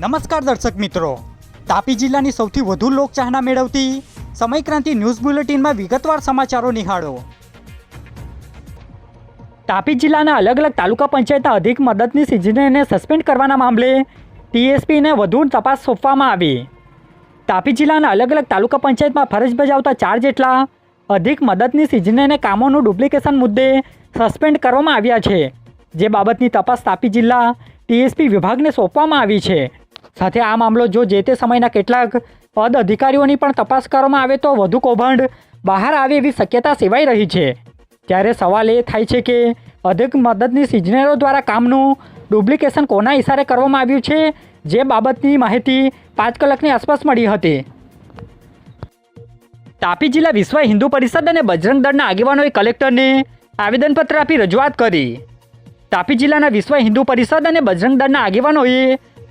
નમસ્કાર દર્શક મિત્રો. તાપી જિલ્લાની સૌથી વધુ લોકચાહના મેળવતી સમયક્રાંતિ ન્યૂઝ બુલેટિનમાં વિગતવાર સમાચારો નિહાળો. તાપી જિલ્લાના અલગ અલગ તાલુકા પંચાયતના અધિક મદદની ઇજનેરને સસ્પેન્ડ કરવાના મામલે ટીએસપીને વધુ તપાસ સોંપવામાં આવી. તાપી જિલ્લાના અલગ અલગ તાલુકા પંચાયતમાં ફરજ બજાવતા ચાર જેટલા અધિક મદદની ઇજનેરને કામોનું ડુપ્લિકેશન મુદ્દે સસ્પેન્ડ કરવામાં આવ્યા છે. જે બાબતની તપાસ તાપી જિલ્લા ટીએસપી વિભાગને સોંપવામાં આવી છે. સાથે આ મામલો જો જે તે સમયના કેટલાક પદ અધિકારીઓની પણ તપાસ કરવામાં આવે તો વધુ કૌભાંડ બહાર આવે એવી શક્યતા સેવાઈ રહી છે. ત્યારે સવાલ એ થાય છે કે અધિક મદદની ઇજનેરો દ્વારા કામનું ડુપ્લિકેશન કોના ઇશારે કરવામાં આવ્યું છે, જે બાબતની માહિતી પાંચ કલાકની આસપાસ મળી હતી. તાપી જિલ્લા વિશ્વ હિન્દુ પરિષદ અને બજરંગ દળના આગેવાનોએ કલેક્ટરને આવેદનપત્ર આપી રજૂઆત કરી. તાપી જિલ્લાના વિશ્વ હિન્દુ પરિષદ અને બજરંગ દળના આગેવાનોએ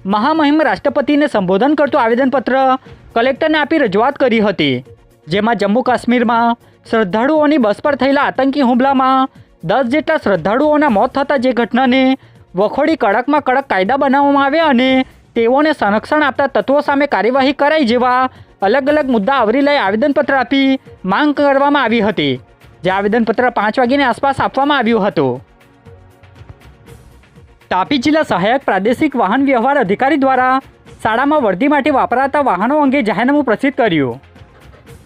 મહામહિમ રાષ્ટ્રપતિને સંબોધન કરતું આવેદનપત્ર કલેક્ટરને આપી રજૂઆત કરી હતી, જેમાં જમ્મુ કાશ્મીરમાં શ્રદ્ધાળુઓની બસ પર થયેલા આતંકી હુમલામાં દસ જેટલા શ્રદ્ધાળુઓના મોત થતા જે ઘટનાને વખોડી કડકમાં કડક કાયદા બનાવવામાં આવ્યા અને તેઓને સંરક્ષણ આપતા તત્વો સામે કાર્યવાહી કરાઈ જેવા અલગ અલગ મુદ્દા આવરી લઈ આવેદનપત્ર આપી માંગ કરવામાં આવી હતી, જે આવેદનપત્ર પાંચ વાગ્યાની આસપાસ આપવામાં આવ્યું હતું. તાપી જિલ્લા સહાયક પ્રાદેશિક વાહન વ્યવહાર અધિકારી દ્વારા શાળામાં વર્દી માટે વાપરાતા વાહનો અંગે જાહેરનામું પ્રસિદ્ધ કર્યું.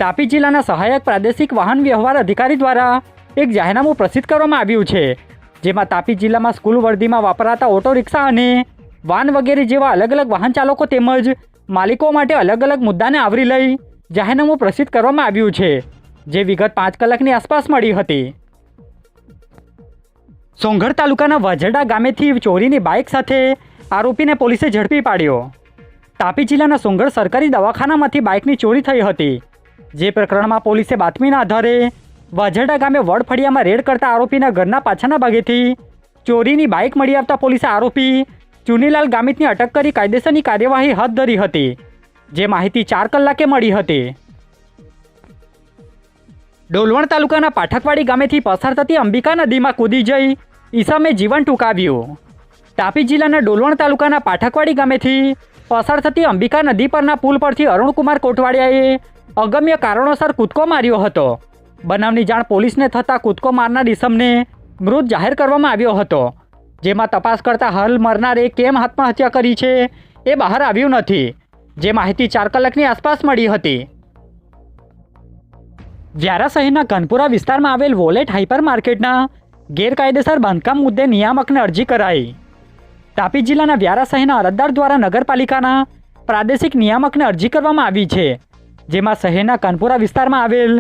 તાપી જિલ્લાના સહાયક પ્રાદેશિક વાહન વ્યવહાર અધિકારી દ્વારા એક જાહેરનામું પ્રસિદ્ધ કરવામાં આવ્યું છે, જેમાં તાપી જિલ્લામાં સ્કૂલ વર્દીમાં વાપરાતા ઓટો રિક્ષા અને વાન વગેરે જેવા અલગ અલગ વાહન ચાલકો તેમજ માલિકો માટે અલગ અલગ મુદ્દાને આવરી લઈ જાહેરનામું પ્રસિદ્ધ કરવામાં આવ્યું છે, જે વિગત પાંચ કલાકની આસપાસ મળી હતી. સોંગઢ તાલુકાના વાજરડા ગામેથી ચોરીની બાઇક સાથે આરોપીને પોલીસે ઝડપી પાડ્યો. તાપી જિલ્લાના સોંગઢ સરકારી દવાખાનામાંથી બાઇકની ચોરી થઈ હતી. જે પ્રકરણમાં પોલીસે બાતમીના આધારે વાજરડા ગામે વડફળિયામાં રેડ કરતા આરોપીના ઘરના પાછળના ભાગેથી ચોરીની બાઇક મળી આવતા પોલીસે આરોપી ચુનીલાલ ગામિતની અટક કરી કાયદેસરની કાર્યવાહી હાથ ધરી હતી, જે માહિતી ચાર કલાકે મળી હતી. ડોલવણ તાલુકાના પાઠકવાડી ગામેથી પસાર થતી અંબિકા નદીમાં કૂદી જઈ ઈસમે જીવન ટૂંકાવ્યું. તાપી જિલ્લાના ડોલવણ તાલુકાના પાઠકવાડી ગામેથી પસાર થતી અંબિકા નદી પરના પુલ પરથી અરુણકુમાર કોટવાડિયાએ અગમ્ય કારણોસર કૂદકો માર્યો હતો. બનાવની જાણ પોલીસને થતાં કૂદકો મારનાર ઈસમને મૃત જાહેર કરવામાં આવ્યો હતો. જેમાં તપાસ કરતાં હાલ મરનારે કેમ આત્મહત્યા કરી છે એ બહાર આવ્યું નથી. જે માહિતી ચાર કલાકની આસપાસ મળી હતી. વ્યારા શહેરના ઘનપુરા વિસ્તારમાં આવેલ વોલેટ હાઇપર માર્કેટના ગેરકાયદેસર બાંધકામ મુદ્દે નિયામકને અરજી કરાઈ. તાપી જિલ્લાના વ્યારા શહેરના અરજદાર દ્વારા નગરપાલિકાના પ્રાદેશિક નિયામકને અરજી કરવામાં આવી છે, જેમાં શહેરના કાનપુરા વિસ્તારમાં આવેલ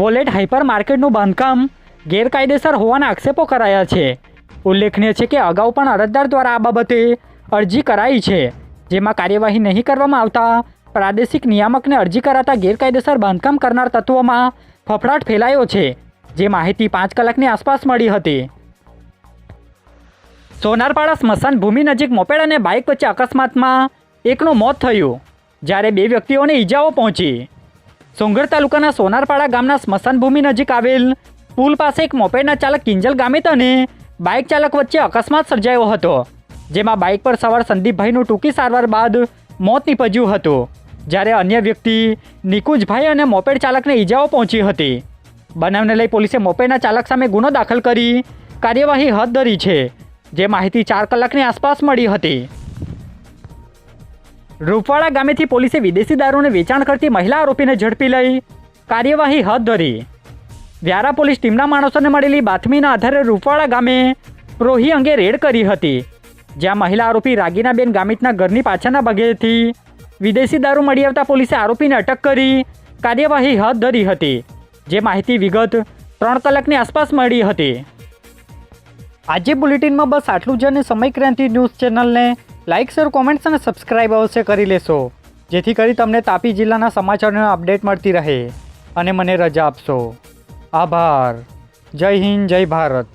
વોલેટ હાઇપર માર્કેટનું બાંધકામ ગેરકાયદેસર હોવાના આક્ષેપો કરાયા છે. ઉલ્લેખનીય છે કે અગાઉ પણ અરજદાર દ્વારા આ બાબતે અરજી કરાઈ છે, જેમાં કાર્યવાહી નહીં કરવામાં આવતા પ્રાદેશિક નિયામકને અરજી કરાતા ગેરકાયદેસર બાંધકામ કરનાર તત્વોમાં ફફડાટ ફેલાયો છે. જે માહિતી પાંચ કલાકની આસપાસ મળી હતી. સોનારપાડા સ્મશાન ભૂમિ નજીક મોપેડ અને બાઇક વચ્ચે અકસ્માતમાં એકનું મોત થયું, જ્યારે બે વ્યક્તિઓને ઈજાઓ પહોંચી. સોંગર તાલુકાના સોનારપાડા ગામના સ્મશાન ભૂમિ નજીક આવેલ પુલ પાસે એક મોપેડના ચાલક કિંજલ ગામિત અને બાઇક ચાલક વચ્ચે અકસ્માત સર્જાયો હતો, જેમાં બાઇક પર સવાર સંદીપભાઈનું ટૂંકી સારવાર બાદ મોત નીપજ્યું હતું, જ્યારે અન્ય વ્યક્તિ નિકુંજભાઈ અને મોપેડ ચાલકને ઈજાઓ પહોંચી હતી. બનાવને લઈ પોલીસે મોપેડના ચાલક સામે ગુનો દાખલ કરી કાર્યવાહી હાથ ધરી છે, જે માહિતી ચાર કલાકની આસપાસ મળી હતી. રૂપવાડા ગામેથી પોલીસે વિદેશી દારૂને વેચાણ કરતી મહિલા આરોપીને ઝડપી લઈ કાર્યવાહી હાથ ધરી. વ્યારા પોલીસ ટીમના માણસોને મળેલી બાતમીના આધારે રૂપવાડા ગામે પ્રોહી અંગે રેડ કરી હતી, જ્યાં મહિલા આરોપી રાગીનાબેન ગામિતના ઘરની પાછળના ભાગેથી વિદેશી દારૂ મળી આવતા પોલીસે આરોપીને અટક કરી કાર્યવાહી હાથ ધરી હતી. જે માહિતી વિગત ત્રણ કલાકની આસપાસ મળી હતી. આજે બુલેટિનમાં બસ આટલું જ અને સમય ક્રાંતિ ન્યૂઝ ચેનલને લાઇક શેર, કોમેન્ટ્સ અને સબસ્ક્રાઈબ અવશ્ય કરી લેશો. જેથી કરી તમને તાપી જિલ્લાના સમાચારનો અપડેટ મળતી રહે. અને મને રજા આપશો. આભાર. જય હિન્દ, જય ભારત.